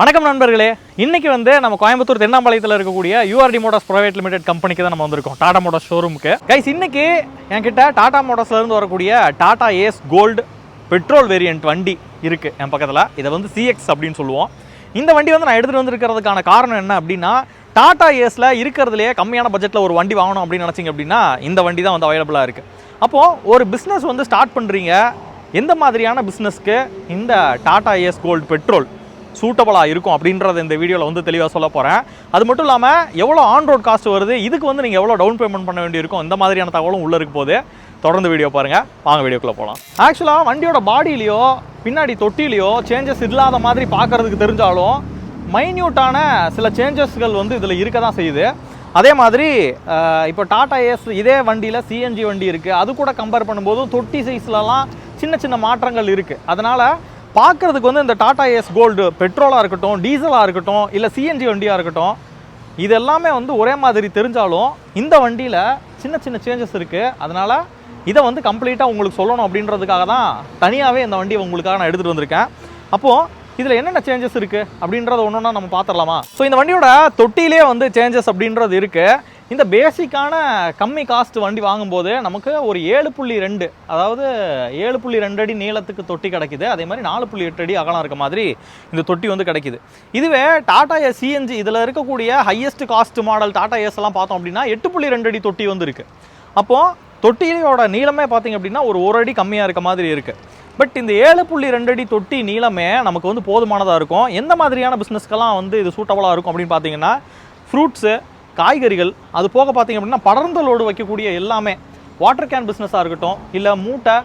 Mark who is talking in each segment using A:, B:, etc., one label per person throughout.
A: வணக்கம் நண்பர்களே. இன்றைக்கி வந்து நம்ம கோயம்புத்தூர் தென்னாம்பாளையத்தில் இருக்கக்கூடிய யூஆர்டி மோட்டார்ஸ் ப்ரைவேட் லிமிடெட் கம்பெனிக்கு தான் நம்ம வந்திருக்கோம். டாடா மோட்டார்ஸ் ஷோரூமுக்கு கைஸ் இன்றைக்கி என்கிட்ட டாடா மோட்டார்ஸ்லேருந்து வரக்கூடிய Tata Ace gold petrol variant வண்டி இருக்குது என் பக்கத்தில். இதை வந்து சிஎக்ஸ் அப்படின்னு சொல்லுவோம். இந்த வண்டி வந்து நான் எடுத்துகிட்டு வந்திருக்கிறதுக்கான காரணம் என்ன அப்படின்னா டாடா ஏஸில் இருக்கிறதுலையே கம்மியான பட்ஜெட்டில் ஒரு வண்டி வாங்கணும் அப்படின்னு நினச்சிங்க அப்படின்னா இந்த வண்டி தான் வந்து அவைலபிளாக இருக்குது அப்போது ஒரு பிஸ்னஸ் வந்து ஸ்டார்ட் பண்ணுறீங்க எந்த மாதிரியான பிஸ்னஸ்க்கு இந்த டாடா ஏஸ் கோல்டு பெட்ரோல் சூட்டபுளாக இருக்கும் அப்படின்றத இந்த வீடியோவில் வந்து தெளிவாக சொல்ல போகிறேன் அது மட்டும் இல்லாமல் எவ்வளோ ஆன் ரோட் காஸ்ட் வருது இதுக்கு வந்து நீங்கள் எவ்வளோ டவுன் பேமெண்ட் பண்ண வேண்டியிருக்கும் இந்த மாதிரியான தகவலும் உள்ளே இருக்க போது தொடர்ந்து வீடியோ பாருங்கள் வாங்க வீடியோக்குள்ளே போகலாம் ஆக்சுவலாக வண்டியோட பாடியிலையோ பின்னாடி தொட்டிலையோ சேஞ்சஸ் இல்லாத மாதிரி பார்க்கறதுக்கு தெரிஞ்சாலும் மைன்யூட்டான சில சேஞ்சஸ்கள் வந்து இதில் இருக்க தான் செய்யுது. அதே மாதிரி இப்போ டாடா ஏஸ் இதே வண்டியில் சிஎன்ஜி வண்டி இருக்குது அது கூட கம்பேர் பண்ணும்போது தொட்டி சைஸ்லலாம் சின்ன சின்ன மாற்றங்கள் இருக்குது அதனால் பார்க்குறதுக்கு வந்து இந்த டாடா ஏஸ் கோல்டு பெட்ரோலாக இருக்கட்டும் டீசலாக இருக்கட்டும் இல்லை சிஎன்ஜி வண்டியாக இருக்கட்டும் இது எல்லாமே வந்து ஒரே மாதிரி தெரிஞ்சாலும் இந்த வண்டியில் சின்ன சின்ன சேஞ்சஸ் இருக்குது அதனால் இதை வந்து கம்ப்ளீட்டாக உங்களுக்கு சொல்லணும் அப்படின்றதுக்காக தான் தனியாகவே இந்த வண்டியை உங்களுக்காக நான் எடுத்துகிட்டு வந்திருக்கேன். அப்போது இதில் என்னென்ன சேஞ்சஸ் இருக்குது அப்படின்றத ஒன்று ஒன்றா நம்ம பார்த்துடலாமா? ஸோ இந்த வண்டியோட தொட்டிலே வந்து சேஞ்சஸ் அப்படின்றது இருக்குது இந்த பேசிக்கான கம்மி காஸ்ட் வண்டி வாங்கும்போது நமக்கு ஒரு ஏழு புள்ளி ரெண்டு அதாவது ஏழு புள்ளி ரெண்டு அடி நீளத்துக்கு தொட்டி கிடைக்குது. அதே மாதிரி நாலு புள்ளி எட்டு அடி அகலம் இருக்க மாதிரி இந்த தொட்டி வந்து கிடைக்குது. இதுவே டாடா எஸ் சிஎன்ஜி இதில் இருக்கக்கூடிய highest cost model Tata Ace எல்லாம் பார்த்தோம் அப்படின்னா எட்டு புள்ளி ரெண்டு அடி தொட்டி வந்து இருக்குது அப்போது தொட்டியோட நீளமே பார்த்தீங்க அப்படின்னா ஒரு ஒரு அடி கம்மியாக இருக்க மாதிரி இருக்குது பட் இந்த ஏழு புள்ளி ரெண்டு அடி தொட்டி நீளமே நமக்கு வந்து போதுமானதாக இருக்கும். எந்த மாதிரியான பிஸ்னஸ்க்கெல்லாம் வந்து இது சூட்டபுளாக இருக்கும் அப்படின்னு பார்த்தீங்கன்னா ஃப்ரூட்ஸு காய்கறிகள் அது போக பார்த்தீங்க அப்படின்னா படர்ந்த லோடு வைக்கக்கூடிய எல்லாமே வாட்டர் கேன் பிஸ்னஸாக இருக்கட்டும் இல்லை மூட்டை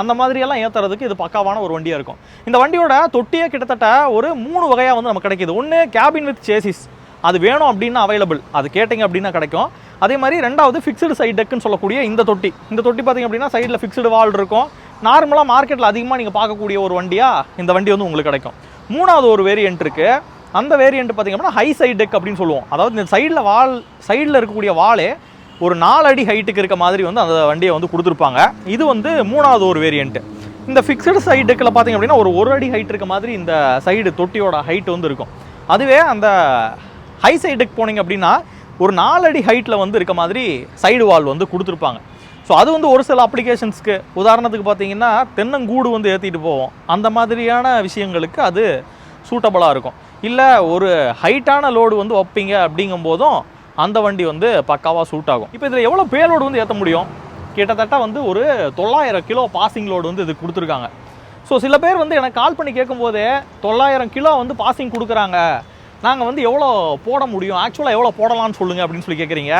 A: அந்த மாதிரியெல்லாம் ஏற்றுறதுக்கு இது பக்காவான ஒரு வண்டியாக இருக்கும். இந்த வண்டியோட தொட்டியே கிட்டத்தட்ட ஒரு மூணு வகையாக வந்து நமக்கு கிடைக்கிது. ஒன்று கேபின் வித் சேசிஸ் அது வேணும் அப்படின்னா அவைலபிள் அது கேட்டிங்க அப்படின்னா கிடைக்கும். அதே மாதிரி ரெண்டாவது ஃபிக்ஸ்டு சைட் டெக்குன்னு சொல்லக்கூடிய இந்த தொட்டி. இந்த தொட்டி பார்த்திங்க அப்படின்னா சைடில் ஃபிக்ஸ்டு வால் இருக்கும். நார்மலாக மார்க்கெட்டில் அதிகமாக நீங்கள் பார்க்கக்கூடிய ஒரு வண்டியாக இந்த வண்டி வந்து உங்களுக்கு கிடைக்கும். மூணாவது ஒரு வேரியன்ட் இருக்குது அந்த வேரியண்ட் பார்த்தீங்க அப்படின்னா ஹை சைட் டெக் அப்படின்னு சொல்லுவோம். அதாவது இந்த சைடில் வால் சைடில் இருக்கக்கூடிய வாலே ஒரு நாலு அடி ஹைட்டுக்கு இருக்க மாதிரி வந்து அந்த வண்டியை வந்து கொடுத்துருப்பாங்க. இது வந்து மூணாவது ஒரு வேரியண்ட்டு இந்த ஃபிக்ஸ்டு சைடு டெக்கில் பார்த்திங்க அப்படின்னா ஒரு ஒரு அடி ஹைட் இருக்க மாதிரி இந்த சைடு தொட்டியோட ஹைட் வந்து இருக்கும். அதுவே அந்த ஹை சைடு டெக் போனீங்க அப்படின்னா ஒரு நாலு அடி ஹைட்டில் வந்து இருக்க மாதிரி சைடு வால் வந்து கொடுத்துருப்பாங்க. ஸோ அது வந்து ஒரு சில அப்ளிகேஷன்ஸ்க்கு உதாரணத்துக்கு பார்த்தீங்கன்னா தென்னங்கூடு வந்து ஏற்றிட்டு போவோம். அந்த மாதிரியான விஷயங்களுக்கு அது சூட்டபுளாக இருக்கும். இல்லை ஒரு ஹைட்டான லோடு வந்து வைப்பீங்க அப்படிங்கும் போதும் அந்த வண்டி வந்து பக்காவாக சூட் ஆகும். இப்போ இதில் எவ்வளோ பேலோடு வந்து ஏற்ற முடியும்? கிட்டத்தட்ட வந்து ஒரு தொள்ளாயிரம் கிலோ பாசிங் லோடு வந்து இது கொடுத்துருக்காங்க. ஸோ சில பேர் வந்து எனக்கு கால் பண்ணி கேட்கும்போதே தொள்ளாயிரம் கிலோ வந்து பாசிங் கொடுக்குறாங்க. நாங்கள் வந்து எவ்வளோ போட முடியும்? ஆக்சுவலாக எவ்வளோ போடலாம்னு சொல்லுங்கள் அப்படின்னு சொல்லி கேட்குறீங்க.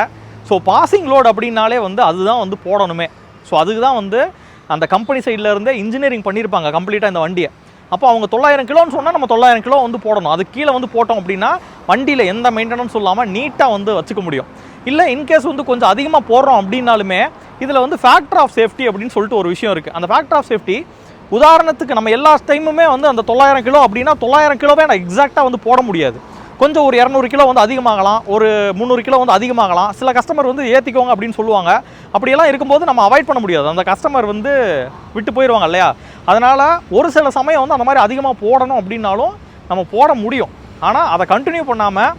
A: ஸோ பாசிங் லோடு அப்படின்னாலே வந்து அதுதான் வந்து போடணுமே. ஸோ அதுக்கு தான் வந்து அந்த கம்பெனி சைடில் இன்ஜினியரிங் பண்ணியிருப்பாங்க கம்ப்ளீட்டாக இந்த வண்டியை. அப்போ அவங்க தொள்ளாயிரம் கிலோன்னு சொன்னால் நம்ம தொள்ளாயிரம் கிலோ வந்து போடணும். அது கீழே வந்து போட்டோம் அப்படின்னா வண்டியில் எந்த மெயின்டெனன்ஸ் இல்லாமல் நீட்டாக வந்து வச்சுக்க முடியும். இல்லை இன்கேஸ் வந்து கொஞ்சம் அதிகமாக போடுறோம் அப்படின்னாலுமே இதில் வந்து ஃபேக்டர் ஆஃப் சேஃப்டி அப்படின்னு சொல்லிட்டு ஒரு விஷயம் இருக்குது அந்த ஃபேக்டர் ஆஃப் சேஃப்டி உதாரணத்துக்கு நம்ம எல்லா டைமுமே வந்து அந்த தொள்ளாயிரம் கிலோ அப்படின்னா தொள்ளாயிரம் கிலோவே நான் எக்ஸாக்டாக வந்து போட முடியாது. கொஞ்சம் ஒரு இரநூறு கிலோ வந்து அதிகமாகலாம் ஒரு முந்நூறு கிலோ வந்து அதிகமாகலாம். சில கஸ்டமர் வந்து ஏற்றிக்கோங்க அப்படின்னு சொல்லுவாங்க. அப்படியெல்லாம் இருக்கும்போது நம்ம அவாய்ட் பண்ண முடியாது. அந்த கஸ்டமர் வந்து விட்டு போயிடுவாங்க இல்லையா? அதனால் ஒரு சில சமயம் வந்து அந்த மாதிரி அதிகமாக போடணும் அப்படின்னாலும் நம்ம போட முடியும். ஆனால் அதை கண்டினியூ பண்ணாமல்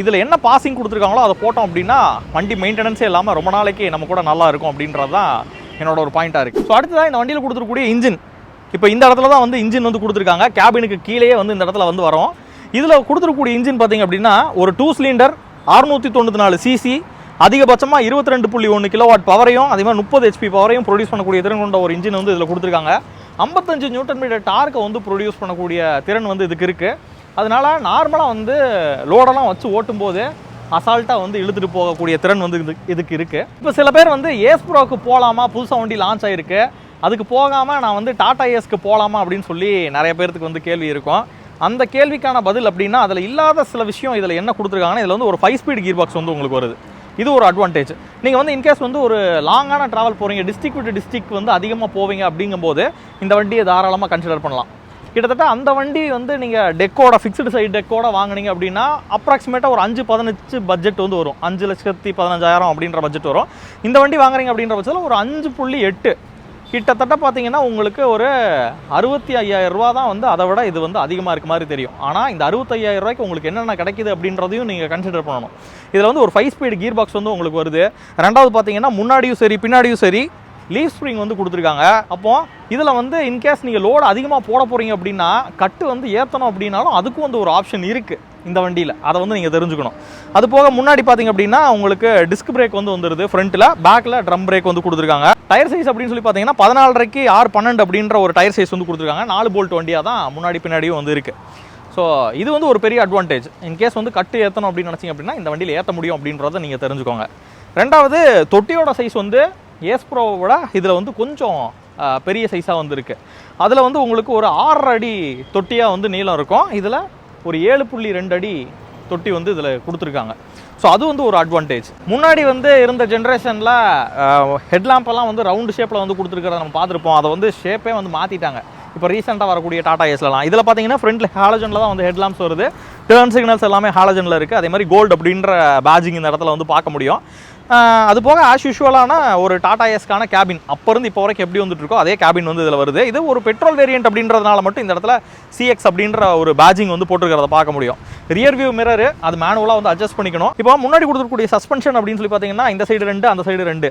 A: இதில் என்ன பாசிங் கொடுத்துருக்காங்களோ அதை போட்டோம் அப்படின்னா வண்டி மெயின்டெனன்ஸே இல்லாமல் ரொம்ப நாளைக்கு நம்ம கூட நல்லா இருக்கும் அப்படின்றது தான் என்னோட ஒரு பாயிண்ட்டாக இருக்குது ஸோ அடுத்ததான் இந்த வண்டியில் கொடுத்துருக்கூடிய இன்ஜின் இப்போ இந்த இடத்துல தான் வந்து இன்ஜின் வந்து கொடுத்துருக்காங்க. கேபினுக்கு கீழேயே வந்து இந்த இடத்துல வந்து வரும். இதில் கொடுத்துருக்கூடிய இன்ஜின் பார்த்தீங்க அப்படின்னா ஒரு டூ சிலிண்டர் அறுநூற்றி தொண்ணூற்றி நாலு சிசி அதிகபட்சமாக இருபத்தி ரெண்டு புள்ளி ஒன்று கிலோவாட் பவரையும் அதே மாதிரி முப்பது ஹெச்பி பவரையும் ப்ரொடியூஸ் பண்ணக்கூடிய திறன் கொண்ட ஒரு இன்ஜின் வந்து இதில் கொடுத்துருக்காங்க. ஐம்பத்தஞ்சு நியூட்டன் மீட்டர் டார்க்கை வந்து ப்ரொடியூஸ் பண்ணக்கூடிய திறன் வந்து இதுக்கு இருக்குது அதனால நார்மலாக வந்து லோடெல்லாம் வச்சு ஓட்டும் போது அசால்ட்டாக வந்து இழுத்துட்டு போகக்கூடிய திறன் வந்து இது இதுக்கு இருக்குது இப்போ சில பேர் வந்து ஏஸ் ப்ரோக்கு போகலாமா புதுசாக வண்டி லான்ச் ஆகிருக்கு அதுக்கு போகாமல் நான் வந்து டாடா ஏஸ்க்கு போகலாமா அப்படின்னு சொல்லி நிறைய பேர்த்துக்கு வந்து கேள்வி இருக்கும். அந்த கேள்விக்கான பதில் அப்படின்னா அதில் இல்லாத சில விஷயம் இதில் என்ன கொடுத்துருக்காங்கன்னா இதில் வந்து ஒரு ஃபைவ் ஸ்பீட் கீர் பாக்ஸ் வந்து உங்களுக்கு வருது. இது ஒரு அட்வான்டேஜ் நீங்கள் வந்து இன்கேஸ் வந்து ஒரு லாங்கான ட்ராவல் போகிறீங்க டிஸ்ட்ரிக் விட்டு டிஸ்ட்ரிக் வந்து அதிகமாக போவீங்க அப்படிங்கும்போது இந்த வண்டியை தாராளமாக கன்சிடர் பண்ணலாம். கிட்டத்தட்ட அந்த வண்டி வந்து நீங்கள் டெக்கோட ஃபிக்ஸ்டு சைடு டெக்கோட வாங்குனீங்க அப்படின்னா அப்ராக்சிமேட்டாக ஒரு அஞ்சு பதினஞ்சு பட்ஜெட் வந்து வரும். அஞ்சு லட்சத்தி பதினஞ்சாயிரம் அப்படின்ற பட்ஜெட் வரும். இந்த வண்டி வாங்குறீங்க அப்படின்ற பட்சத்தில் ஒரு அஞ்சு புள்ளி எட்டு கிட்டத்தட்ட பார்த்தீங்கன்னா உங்களுக்கு ஒரு அறுபத்தி ஐயாயிரம் ரூபா தான் வந்து அதை விட இது வந்து அதிகமாக இருக்க மாதிரி தெரியும். ஆனால் இந்த அறுபத்தையாயிரம் ரூபாய்க்கு உங்களுக்கு என்னென்ன கிடைக்குது அப்படின்றதையும் நீங்கள் கன்சிடர் பண்ணணும். இதில் வந்து ஒரு ஃபைவ் ஸ்பீடு கீர் பாக்ஸ் வந்து உங்களுக்கு வருது. ரெண்டாவது பார்த்தீங்கன்னா முன்னாடியும் சரி பின்னாடியும் சரி லீவ் ஸ்ப்ரிங் வந்து கொடுத்துருக்காங்க. அப்போ இதில் வந்து இன்கேஸ் நீங்கள் லோடு அதிகமாக போட போகிறீங்க அப்படின்னா கட்டு வந்து ஏற்றணும் அப்படின்னாலும் அதுக்கும் வந்து ஒரு ஆப்ஷன் இருக்குது இந்த வண்டியில். அதை வந்து நீங்கள் தெரிஞ்சுக்கணும். அது போக முன்னாடி பார்த்தீங்க அப்படின்னா உங்களுக்கு டிஸ்க் பிரேக் வந்து வந்துருது ஃப்ரண்ட்டில் பேக்கில் ட்ரம் பிரேக் வந்து கொடுத்துருக்காங்க. டயர் சைஸ் அப்படின்னு சொல்லி பார்த்தீங்கன்னா பதினாலரைக்கு ஆறு பன்னெண்டு அப்படின்ற ஒரு டயர் சைஸ் வந்து கொடுத்துருக்காங்க. நாலு போல்ட் வண்டியாக தான் முன்னாடி பின்னாடியும் வந்து இருக்குது ஸோ இது வந்து ஒரு பெரிய அட்வான்டேஜ் இன்கேஸ் வந்து கட்டு ஏற்றணும் அப்படின்னு நினச்சிங்க அப்படின்னா இந்த வண்டியில் ஏற்ற முடியும் அப்படின்றத நீங்கள் தெரிஞ்சுக்கோங்க. ரெண்டாவது தொட்டியோட சைஸ் வந்து ஏஸ் ப்ரோவோட இதில் வந்து கொஞ்சம் பெரிய சைஸாக வந்துருக்கு அதில் வந்து உங்களுக்கு ஒரு ஆறரை அடி தொட்டியாக வந்து நீளம் இருக்கும். இதில் ஒரு ஏழு புள்ளி ரெண்டு அடி தொட்டி வந்து இதில் கொடுத்துருக்காங்க. ஸோ அது வந்து ஒரு அட்வான்டேஜ் முன்னாடி வந்து இருந்த ஜென்ரேஷனில் ஹெட்லாம்பெல்லாம் வந்து ரவுண்டு ஷேப்பில் வந்து கொடுத்துருக்கிறத நம்ம பார்த்துருப்போம். அதை வந்து ஷேப்பே வந்து மாற்றிட்டாங்க இப்போ ரீசெண்டாக வரக்கூடிய டாடா ஏஸ்லலாம் இதில் பார்த்தீங்கன்னா ஃப்ரண்ட்டில் ஹாலஜனில் தான் வந்து ஹெட்லாம்ஸ் வருது. டேர்ன் சிக்னல்ஸ் எல்லாமே ஹாலஜனில் இருக்குது அதே மாதிரி கோல்டு அப்படின்ற பேஜிங் இந்த இடத்துல வந்து பார்க்க முடியும். அது போக ஆஸ் யூஷுவலான ஒரு டாடா எஸ்க்கான கேபின் அப்போ இருந்து இப்போ வரைக்கும் எப்படி வந்துட்டு இருக்கோ அதே கேபின் வந்து இதில் வருது. இது ஒரு பெட்ரோல் வேரியன்ட் அப்படின்றதுனால மட்டும் இந்த இடத்துல சிஎக்ஸ் அப்படின்ற ஒரு பேஜிங் வந்து போட்டிருக்கிறத பார்க்க முடியும். ரியர் வியூ மிரர் அது மேனுவலாக வந்து அட்ஜஸ்ட் பண்ணிக்கணும். இப்போ முன்னாடி கொடுத்துருக்கூடிய சஸ்பென்ஷன் அப்படின்னு சொல்லி பார்த்தீங்கன்னா இந்த சைடு ரெண்டு அந்த சைடு ரெண்டு.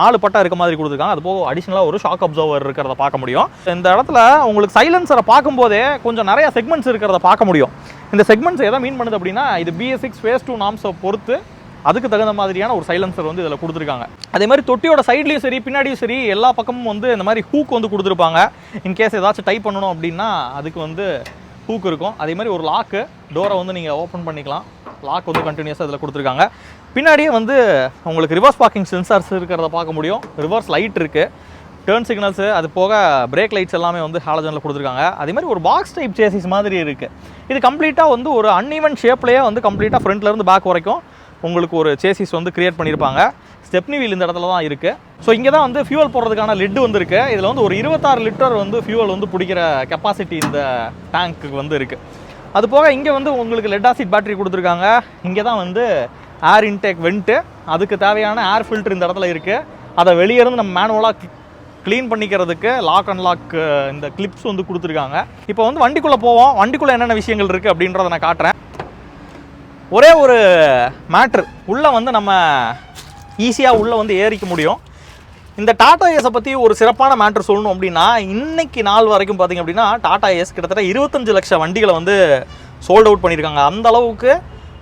A: நாலு பட்டா இருக்க மாதிரி கொடுத்துருக்காங்க. அது போக அடிஷனலாக ஒரு ஷாக் அப்சர்வர் இருக்கிறத பார்க்க முடியும். இந்த இடத்துல உங்களுக்கு சைலன்சரை பார்க்கும்போதே கொஞ்சம் நிறைய செக்மெண்ட்ஸ் இருக்கிறத பார்க்க முடியும். இந்த செக்மெண்ட்ஸ் எதை மீன் பண்ணுது அப்படின்னா இது B S six phase two நாம்ஸை பொறுத்து அதுக்கு தகுந்த மாதிரியான ஒரு சைலன்சர் வந்து இதில் கொடுத்துருக்காங்க. அதே மாதிரி தொட்டியோட சைட்லேயும் சரி பின்னாடியும் சரி எல்லா பக்கமும் வந்து இந்த மாதிரி ஹூக் வந்து கொடுத்துருப்பாங்க. இன்கேஸ் ஏதாச்சும் டைப் பண்ணணும் அப்படின்னா அதுக்கு வந்து ஹூக் இருக்கும். அதே மாதிரி ஒரு லாக்கு டோரை வந்து நீங்கள் ஓப்பன் பண்ணிக்கலாம். லாக் வந்து கண்டினியூஸாக இதில் கொடுத்துருக்காங்க. பின்னாடியே வந்து உங்களுக்கு ரிவர்ஸ் பார்க்கிங் சென்சார்ஸ் இருக்கிறத பார்க்க முடியும். ரிவர்ஸ் லைட் இருக்குது டேர்ன் சிக்னல்ஸு அது போக பிரேக் லைட்ஸ் எல்லாமே வந்து ஹாலஜனில் கொடுத்துருக்காங்க. அதே மாதிரி ஒரு பாக்ஸ் டைப் சேசிஸ் மாதிரி இருக்குது இது கம்ப்ளீட்டாக வந்து ஒரு அன்இவன் ஷேப்லேயே வந்து கம்ப்ளீட்டாக ஃப்ரண்ட்லேருந்து பேக் வரைக்கும் உங்களுக்கு ஒரு சேசிஸ் வந்து கிரியேட் பண்ணியிருப்பாங்க. ஸ்டெப்னி வீல் இந்த இடத்துல தான் இருக்குது ஸோ இங்கே தான் வந்து ஃபியூவல் போடுறதுக்கான லிட்டு வந்துருக்கு. இதில் வந்து ஒரு இருபத்தாறு லிட்டர் வந்து ஃபியூவல் வந்து பிடிக்கிற கெப்பாசிட்டி இந்த டேங்க்கு வந்து இருக்குது அது போக இங்கே வந்து உங்களுக்கு லெட் ஆசிட் பேட்டரி கொடுத்துருக்காங்க. இங்கே தான் வந்து ஏர் இன்டேக் வெண்ட்டு அதுக்கு தேவையான ஏர் ஃபில்டர் இந்த இடத்துல இருக்குது அதை வெளியே இருந்து நம்ம மேனுவலாக க்ளீன் பண்ணிக்கிறதுக்கு லாக் அண்ட் லாக் இந்த கிளிப்ஸ் வந்து கொடுத்துருக்காங்க. இப்போ வந்து வண்டிக்குள்ளே போவோம். வண்டிக்குள்ளே என்னென்ன விஷயங்கள் இருக்குது அப்படின்றத நான் காட்டுறேன். ஒரே ஒரு மேட்ரு உள்ளே வந்து நம்ம ஈஸியாக உள்ளே வந்து ஏறிக்க முடியும். இந்த டாடா ஏஸை பற்றி ஒரு சிறப்பான மேட்ரு சொல்லணும் அப்படின்னா இன்னைக்கு நாள் வரைக்கும் பார்த்தீங்க அப்படின்னா டாடா ஏஸ் கிட்டத்தட்ட இருபத்தஞ்சு லட்சம் வண்டிகளை வந்து சோல்ட் அவுட் பண்ணியிருக்காங்க. அந்த அளவுக்கு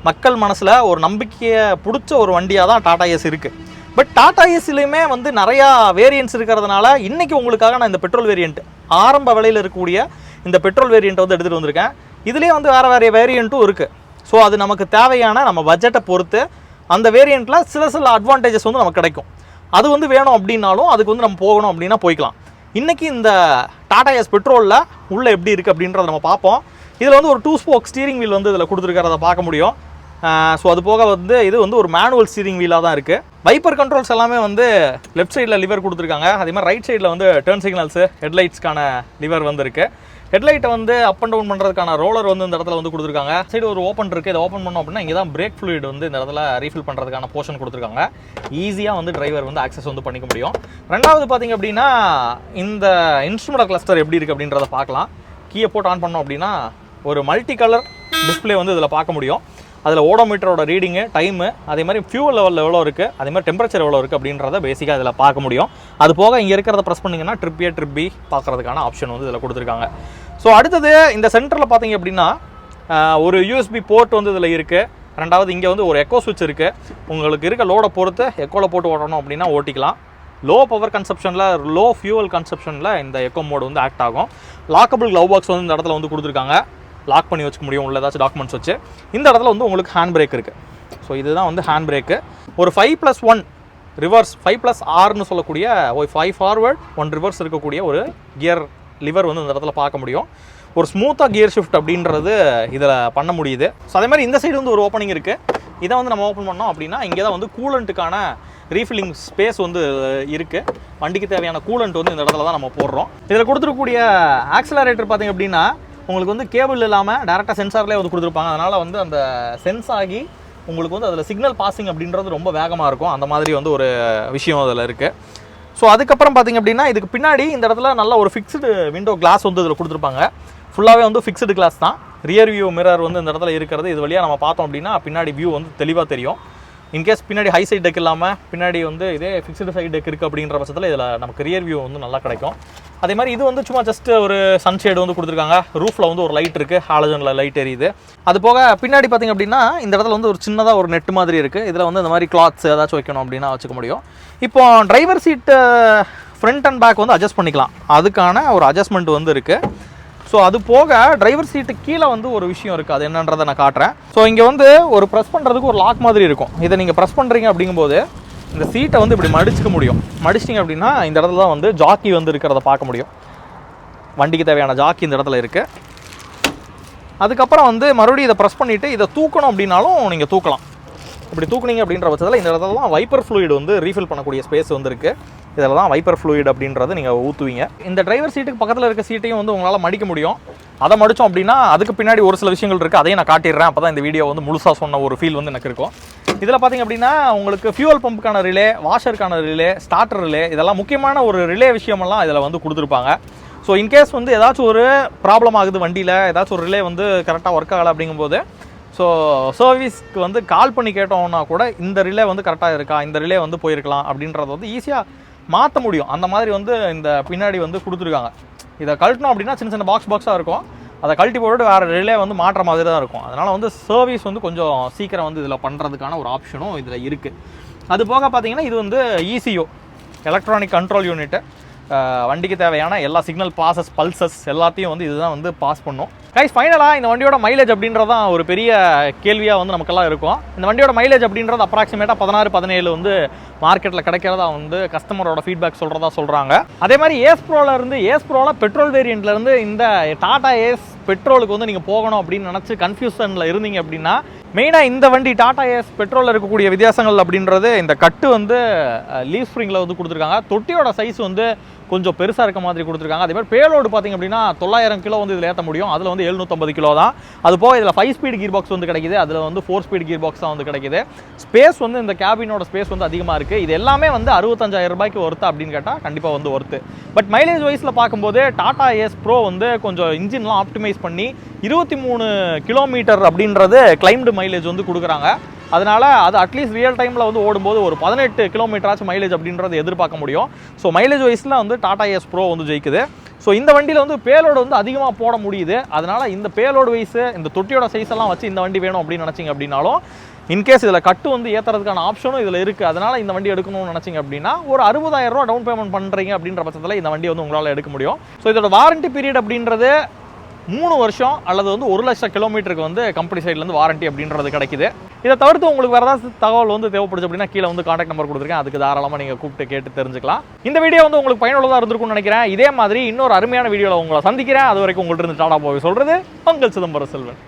A: மக்கள் மனசில் ஒரு நம்பிக்கையை பிடிச்ச ஒரு வண்டியாக தான் டாடா ஏஸ் இருக்குது பட் டாடா ஏஸ்லையுமே வந்து நிறையா வேரியன்ட்ஸ் இருக்கிறதுனால இன்றைக்கி உங்களுக்காக நான் இந்த பெட்ரோல் வேரியண்ட் ஆரம்ப விலையில் இருக்கக்கூடிய இந்த பெட்ரோல் வேரியண்ட் வந்து எடுத்துகிட்டு வந்திருக்கேன். இதுலேயே வந்து வேறு வேறு வேரியண்ட்டும் இருக்குது ஸோ அது நமக்கு தேவையான நம்ம பட்ஜெட்டை பொறுத்து அந்த வேரியண்ட்டில் சில சில அட்வான்டேஜஸ் வந்து நமக்கு கிடைக்கும். அது வந்து வேணும் அப்படின்னாலும் அதுக்கு வந்து நம்ம போகணும் அப்படின்னா போய்க்கலாம். இன்றைக்கி இந்த டாடா எஸ் பெட்ரோலில் உள்ளே எப்படி இருக்குது அப்படின்றத நம்ம பார்ப்போம். இதில் வந்து ஒரு டூ ஸ்போக் ஸ்டீரிங் வீல் வந்து இதில் கொடுத்துருக்கிறத பார்க்க முடியும். ஸோ அது போக வந்து இது வந்து ஒரு மேனுவல் ஸ்டீரிங் வீலாக தான் இருக்குது வைப்பர் கண்ட்ரோல்ஸ் எல்லாமே வந்து லெஃப்ட் சைடில் லிவர் கொடுத்துருக்காங்க. அதே மாதிரி ரைட் சைடில் வந்து டர்ன் சிக்னல்ஸு ஹெட்லைட்ஸ்க்கான லிவர் வந்து இருக்குது ஹெட்லைட்டை வந்து அப் அண்ட் டவுன் பண்ணுறதுக்கான ரோலர் வந்து இந்த இடத்துல வந்து கொடுத்துருக்காங்க. சைடு ஒரு ஓப்பன் இருக்குது இதை ஓப்பன் பண்ணோம் அப்படின்னா இங்கே தான் பிரேக் ஃப்ளூயிட் வந்து இந்த இடத்துல ரீஃபில் பண்ணுறதுக்கான போர்ஷன் கொடுத்துருக்காங்க. ஈஸியாக வந்து டிரைவர் வந்து ஆக்சஸ் வந்து பண்ணிக்க முடியும். ரெண்டாவது பார்த்தீங்க அப்படின்னா இந்த இன்ஸ்ட்ருமெண்ட் கிளஸ்டர் எப்படி இருக்குது அப்படின்றத பார்க்கலாம். கீயை போட்டு ஆன் பண்ணோம் அப்படின்னா ஒரு மல்டி கலர் டிஸ்பிளே வந்து இதில் பார்க்க முடியும். அதில் ஓடோமீட்டரோட ரீடிங்கு டைமு அதே மாதிரி ஃபியூல் லெவலில் எவ்வளோ இருக்குது அதே மாதிரி டெம்பரேச்சர் எவ்வளோ இருக்குது அப்படின்றத பேசிக்காக இதில் பார்க்க முடியும். அது போக இங்கே இருக்கிறத ப்ரெஸ் பண்ணிங்கன்னா ட்ரிப் ஏ ட்ரிப் பி பார்க்குறதுக்கான ஆப்ஷன் வந்து இதில் கொடுத்துருக்காங்க. ஸோ அடுத்தது இந்த சென்டரில் பார்த்தீங்க அப்படின்னா ஒரு யூஎஸ்பி போர்ட் வந்து இதில் இருக்குது ரெண்டாவது இங்கே வந்து ஒரு எக்கோ சுவிட்ச் இருக்குது உங்களுக்கு இருக்க லோடை பொறுத்து எக்கோவில் போட்டு ஓடணும் அப்படின்னா ஓட்டிக்கலாம். லோ பவர் கன்சப்ஷனில் லோ ஃபியூவல் கன்சப்ஷனில் இந்த எக்கோ மோடு வந்து ஆக்ட் ஆகும். லாக்கபிள் க்ளவ் பாக்ஸ் வந்து இந்த இடத்துல வந்து கொடுத்துருக்காங்க. லாக் பண்ணி வச்சுக்க முடியும். உள்ள ஏதாச்சும் டாக்குமெண்ட்ஸ் வச்சு. இந்த இடத்துல வந்து உங்களுக்கு ஹேண்ட் பிரேக் இருக்குது ஸோ இதுதான் வந்து ஹேண்ட் பிரேக்கு ஒரு five plus one reverse five plus ஆர்னு சொல்லக்கூடிய ஒரு ஃபைவ் ஃபார்வர்ட் ஒன் ரிவர்ஸ் இருக்கக்கூடிய ஒரு கியர் லிவர் வந்து இந்த இடத்துல பார்க்க முடியும். ஒரு ஸ்மூத்தாக கியர் ஷிஃப்ட் அப்படின்றது இதில் பண்ண முடியுது. ஸோ அதே மாதிரி இந்த சைடு வந்து ஒரு ஓப்பனிங் இருக்குது இதை வந்து நம்ம ஓப்பன் பண்ணோம் அப்படின்னா இங்கே தான் வந்து கூலண்ட்டுக்கான ரீஃபில்லிங் ஸ்பேஸ் வந்து இருக்குது வண்டிக்கு தேவையான கூலண்ட் வந்து இந்த இடத்துல தான் நம்ம போடுறோம். இதில் கொடுத்துருக்கக்கூடிய ஆக்சலரேட்டர் பார்த்திங்க அப்படின்னா உங்களுக்கு வந்து கேபிள் இல்லாமல் டேரெக்டாக சென்சார்லேயே வந்து கொடுத்துருப்பாங்க. அதனால் வந்து அந்த சென்ஸ் ஆகி உங்களுக்கு வந்து அதில் சிக்னல் பாசிங் அப்படின்றது ரொம்ப வேகமாக இருக்கும். அந்த மாதிரி வந்து ஒரு விஷயம் அதில் இருக்குது ஸோ அதுக்கப்புறம் பார்த்தீங்க அப்படின்னா இதுக்கு பின்னாடி இந்த இடத்துல நல்ல ஒரு ஃபிக்ஸ்டு விண்டோ கிளாஸ் வந்து இதில் கொடுத்துருப்பாங்க. ஃபுல்லாகவே வந்து ஃபிக்ஸ்டு கிளாஸ் தான். ரியர் வியூ மிரர் வந்து இந்த இடத்துல இருக்கிறது. இது வழியாக நம்ம பார்த்தோம் அப்படின்னா பின்னாடி வியூ வந்து தெளிவாக தெரியும். இன்கேஸ் பின்னாடி ஹை சைட் டெக் இல்லாமல் பின்னாடி வந்து இதே ஃபிக்ஸ்டு சைட் டெக் இருக்குது அப்படின்ற பட்சத்தில் இதில் நமக்கு ரியர் வியூ வந்து நல்லா கிடைக்கும். அதே மாதிரி இது வந்து சும்மா ஜஸ்ட் ஒரு சன்ஷேடு வந்து கொடுத்துருக்காங்க. ரூஃபில் வந்து ஒரு லைட் இருக்குது ஹாலஜனில் லைட் எரியுது. அது போக பின்னாடி பார்த்திங்க அப்படின்னா இந்த இடத்துல வந்து ஒரு சின்னதாக ஒரு நெட் மாதிரி இருக்குது இதில் வந்து இந்த மாதிரி கிளாத்ஸ் ஏதாச்சும் வைக்கணும் அப்படின்னா வச்சுக்க முடியும். இப்போ driver seat front and back வந்து அட்ஜஸ்ட் பண்ணிக்கலாம். அதுக்கான ஒரு அட்ஜஸ்ட்மெண்ட் வந்து இருக்குது ஸோ அது போக டிரைவர் சீட்டு கீழே வந்து ஒரு விஷயம் இருக்குது அது என்னன்றதை நான் காட்டுறேன். ஸோ இங்கே வந்து ஒரு ப்ரெஸ் பண்ணுறதுக்கு ஒரு லாக் மாதிரி இருக்கும். இதை நீங்கள் ப்ரெஸ் பண்ணுறீங்க அப்படிங்கும்போது இந்த சீட்டை வந்து இப்படி மடிச்சுக்க முடியும். மடிச்சிட்டிங்க அப்படின்னா இந்த இடத்துல தான் வந்து ஜாக்கி வந்து இருக்கிறத பார்க்க முடியும். வண்டிக்கு தேவையான ஜாக்கி இந்த இடத்துல இருக்குது அதுக்கப்புறம் வந்து மறுபடியும் இதை ப்ரெஸ் பண்ணிவிட்டு இதை தூக்கணும் அப்படின்னாலும் நீங்கள் தூக்கலாம். இப்படி தூக்குனீங்க அப்படின்ற பட்சத்தில் இந்த இடத்துல தான் வைப்பர் ஃப்ளூயிட் வந்து ரீஃபில் பண்ணக்கூடிய ஸ்பேஸ் வந்து இருக்குது இதில் தான் வைப்பர் ஃப்ளூயிட் அப்படின்றது நீங்கள் ஊற்றுவீங்க இந்த டிரைவர் சீட்டுக்கு பக்கத்தில் இருக்க சீட்டையும் வந்து உங்களால் மடிக்க முடியும். அதை மடித்தோம் அப்படின்னா அதுக்கு பின்னாடி ஒரு சில விஷயங்கள் இருக்குது அதையும் நான் காட்டிடுறேன். அப்போ தான் இந்த வீடியோ வந்து முழுசாக சொன்ன ஒரு ஃபீல் வந்து எனக்கு இருக்கும். இதில் பார்த்தீங்க அப்படின்னா உங்களுக்கு ஃபியூவல் பம்புக்கான ரிலே வாஷருக்கான ரிலே ஸ்டார்டர் ரிலே இதெல்லாம் முக்கியமான ஒரு ரிலே விஷயமெல்லாம் இதில் வந்து கொடுத்துருப்பாங்க. ஸோ இன்கேஸ் வந்து ஏதாச்சும் ஒரு ப்ராப்ளம் ஆகுது வண்டியில் ஏதாச்சும் ஒரு ரிலே வந்து கரெக்டாக ஒர்க் ஆகலை அப்படிங்கும்போது ஸோ சர்வீஸ்க்கு வந்து கால் பண்ணி கேட்டோம்னா கூட இந்த ரிலே வந்து கரெக்டாக இருக்கா? இந்த ரிலே வந்து போயிருக்கலாம் அப்படின்றத வந்து ஈஸியாக மாற்ற முடியும். அந்த மாதிரி வந்து இந்த பின்னாடி வந்து கொடுத்துருக்காங்க. இதை கழட்டணும் அப்படின்னா சின்ன சின்ன பாக்ஸ் பாக்ஸாக இருக்கும். அதை கழட்டி போட்டுட்டு வேறு ரிலே வந்து மாற்ற மாதிரி தான் இருக்கும். அதனால் வந்து சர்வீஸ் வந்து கொஞ்சம் சீக்கிரம் வந்து இதில் பண்ணுறதுக்கான ஒரு ஆப்ஷனும் இதில் இருக்குது அது போக பார்த்தீங்கன்னா இது வந்து இசிஓ எலக்ட்ரானிக் கண்ட்ரோல் யூனிட்டு வண்டிக்கு தேவையான எல்லா சிக்னல் பாசஸ் பல்சஸ் எல்லாத்தையும் வந்து இதுதான் வந்து பாஸ் பண்ணும். கைஸ் ஃபைனலாக இந்த வண்டியோட மைலேஜ் அப்படின்றது தான் ஒரு பெரிய கேள்வியாக வந்து நமக்கெல்லாம் இருக்கும். இந்த வண்டியோட மைலேஜ் அப்படின்றது அப்ராக்சிமேட்டாக பதினாறு பதினேழு வந்து மார்க்கெட்டில் கிடைக்கிறதா வந்து கஸ்டமரோட ஃபீட்பேக் சொல்கிறதா சொல்கிறாங்க அதே மாதிரி ஏஸ் ப்ரோலேருந்து ஏஸ் ப்ரோவில் பெட்ரோல் வேரியண்ட்லேருந்து இந்த டாடா ஏஸ் பெட்ரோலுக்கு வந்து நீங்கள் போகணும் அப்படின்னு நினச்சி கன்ஃபியூஷனில் இருந்தீங்க அப்படின்னா மெயினாக இந்த வண்டி டாடா ஏஸ் பெட்ரோலில் இருக்கக்கூடிய வித்தியாசங்கள் அப்படின்றது இந்த கட்டு வந்து லீவ் ஸ்ப்ரிங்கில் வந்து கொடுத்துருக்காங்க. தொட்டியோட சைஸ் வந்து கொஞ்சம் பெருசாக இருக்க மாதிரி கொடுத்துருக்காங்க. அதே மாதிரி பேலோடு பார்த்தீங்க அப்படின்னா தொள்ளாயிரம் கிலோ வந்து இதில் ஏற்ற முடியும். அதில் வந்து எழுநூற்றம்பது கிலோ தான். அது போக இதில் ஃபைவ் ஸ்பீட் கீர் பாக்ஸ் வந்து கிடைக்குது. அதில் வந்து ஃபோர் ஸ்பீட் கீர் பாக்ஸ் தான் வந்து கிடைக்குது. ஸ்பேஸ் வந்து இந்த கேபினோட ஸ்பேஸ் வந்து அதிகமாக இருக்குது இது எல்லாமே வந்து அறுபத்தஞ்சாயிரம் ரூபாய்க்கு ஒர்த்து அப்படின்னு கேட்டால் கண்டிப்பாக வந்து ஒர்த்து பட் மைலேஜ் வைஸில் பார்க்கும்போது டாடா ஏஸ் ப்ரோ வந்து கொஞ்சம் இன்ஜின்லாம் ஆப்டிமைஸ் பண்ணி இருபத்தி மூணு கிலோமீட்டர் அப்படின்றது கிளைம்டு மைலேஜ் வந்து கொடுக்குறாங்க. அதனால் அது அட்லீஸ்ட் ரியல் டைமில் வந்து ஓடும்போது ஒரு பதினெட்டு கிலோமீட்டராச்சும் மைலேஜ் அப்படின்றது எதிர்பார்க்க முடியும். ஸோ மைலேஜ் வைஸில் வந்து டாடா எஸ் ப்ரோ வந்து ஜெயிக்குது. ஸோ இந்த வண்டியில் வந்து பேலோடு வந்து அதிகமாக போட முடியுது. அதனால் இந்த பேலோடு வைஸு இந்த தொட்டியோட சைஸ் எல்லாம் வச்சு இந்த வண்டி வேணும் அப்படின்னு நினச்சிங்க அப்படின்னாலும் இன்கேஸ் இதில் கட்டு வந்து ஏற்றுறதுக்கான ஆப்ஷனும் இதில் இருக்குது அதனால் இந்த வண்டி எடுக்கணும்னு நினச்சிங்க அப்படின்னா ஒரு அறுபதாயிரம் ரூபா டவுன் பேமெண்ட் பண்ணுறீங்க அப்படின்ற பட்சத்தில் இந்த வண்டி வந்து உங்களால் எடுக்க முடியும். ஸோ இதோட வாரண்டி பீரியட் அப்படின்றது மூணு வருஷம் அல்லது வந்து ஒரு லட்சம் கிலோமீட்டருக்கு வந்து கம்பெனி சைட்லேருந்து வாரண்ட்டி அப்படின்றது கிடைக்குது. இதை தவிர்த்து உங்களுக்கு வேறு ஏதாவது தகவல் வந்து தேவைப்படுச்சு அப்படின்னா கீழே வந்து காண்டாக்ட் நம்பர் கொடுத்துருக்கேன். அதுக்கு தாராளமாக நீங்கள் கூப்பிட்டு கேட்டு தெரிஞ்சுக்கலாம். இந்த வீடியோ வந்து உங்களுக்கு பயனுள்ளதாக இருந்திருக்கும்னு நினைக்கிறேன். இதே மாதிரி இன்னொரு அருமையான வீடியோவில் உங்களை சந்திக்கிறேன். அது வரைக்கும் உங்கள்கிட்ட இருந்து டாடா போய் சொல்கிறது உங்கள் சிதம்பரம் செல்வன்.